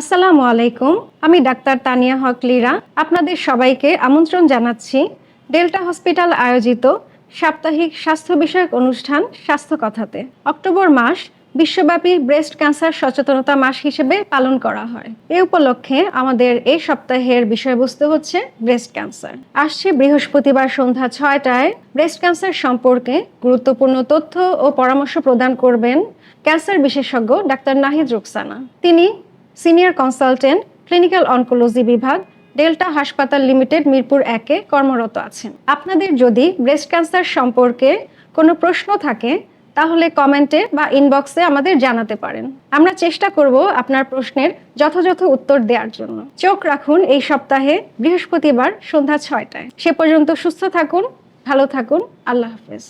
আসসালামু আলাইকুম, আমি ডাক্তার তানিয়া হক লীরা। আপনাদের সবাইকে আমন্ত্রণ জানাচ্ছি ডেল্টা হসপিটাল আয়োজিত সাপ্তাহিক স্বাস্থ্য বিষয়ক অনুষ্ঠান স্বাস্থ্য কথাতে। অক্টোবর মাস বিশ্বব্যাপী ব্রেস্ট ক্যান্সার সচেতনতা মাস হিসেবে পালন করা হয়। এ উপলক্ষে আমাদের এই সপ্তাহের বিষয়বস্তু হচ্ছে ব্রেস্ট ক্যান্সার। আসছে বৃহস্পতিবার সন্ধ্যা ছয়টায়। ব্রেস্ট ক্যান্সার সম্পর্কে গুরুত্বপূর্ণ তথ্য ও পরামর্শ প্রদান করবেন ক্যান্সার বিশেষজ্ঞ ডাক্তার নাহিদ রুকসানা। তিনি সিনিয়র কনসালটেন্ট, ক্লিনিক্যাল অনকোলজি বিভাগ, ডেল্টা হাসপাতাল লিমিটেড, মিরপুর একে কর্মরত আছেন। আপনাদের যদি ব্রেস্ট ক্যান্সার সম্পর্কে কোনো প্রশ্ন থাকে, তাহলে কমেন্টে বা ইনবক্সে আমাদের জানাতে পারেন। আমরা চেষ্টা করব আপনার প্রশ্নের যথাযথ উত্তর দেওয়ার জন্য। চোখ রাখুন এই সপ্তাহে বৃহস্পতিবার সন্ধ্যা ছয়টায়। সে পর্যন্ত সুস্থ থাকুন, ভালো থাকুন, আল্লাহ হাফেজ।